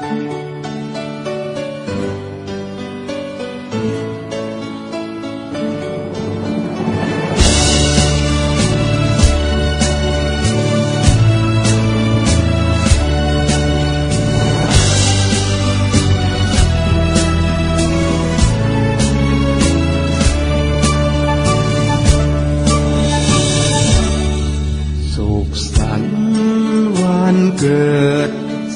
สุขสันต์วันเกิด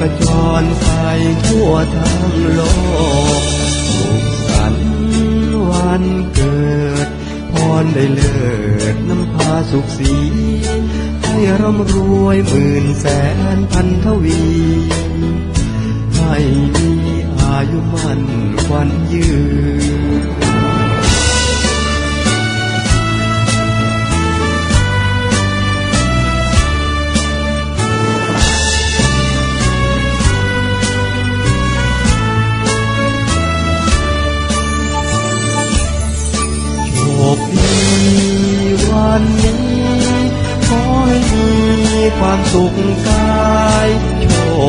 กระจรไปทั่วทั้งโลกสุขสันต์วันเกิด พรได้เลิศน้ำพาสุขสีให้ร่ำรวยหมื่นแสนพันทวี ให้มีอายุมันควันยืน ความสุขกายโช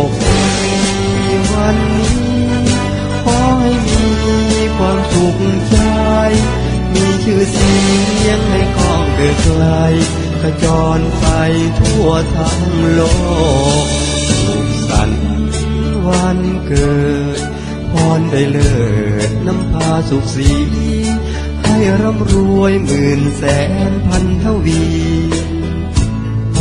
คดีวันนี้ขอให้มีความสุขใจ มีชื่อเสียงให้กองเกิดไกลขจรไปทั่วทั้งโลกสุขสันต์วันเกิดพรได้เลิศน้ำพาสุขสี ให้ร่ำรวยหมื่นแสนพันทวี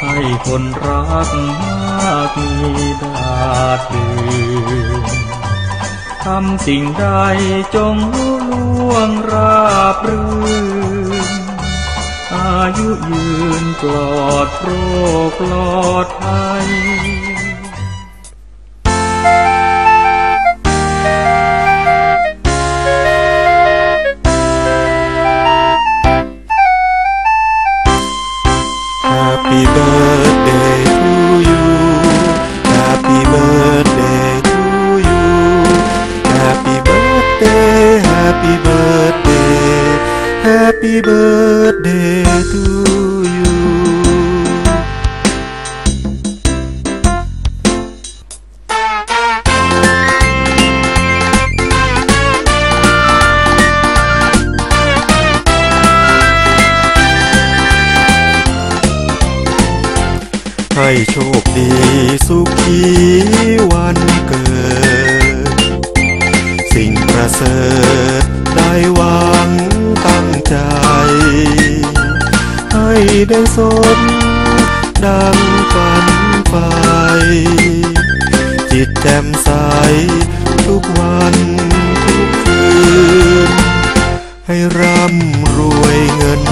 ให้คนรักมากมีดาดดืนทำสิ่งใดจงลุล่วงราบรื่น อายุยืนปลอดโรคปลอดภัย happy birthday, happy birthday to you. ให้โชคดีสุขีวันเกิด สิ่งประเสริฐได้หวังตั้งใจ ให้ได้สมดังฝันไปจิตแจ่มใสทุกวันทุกคืน ให้ร่ำรวยเงิน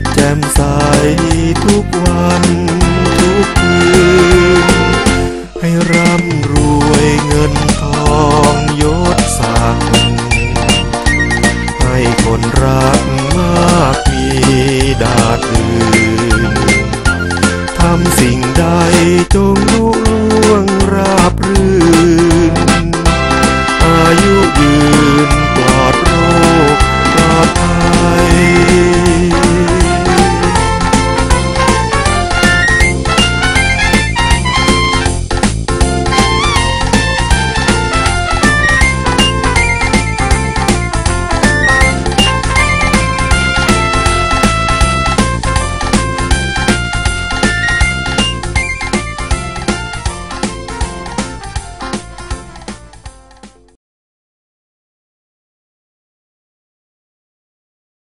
ตแจ่มใสทุกวัน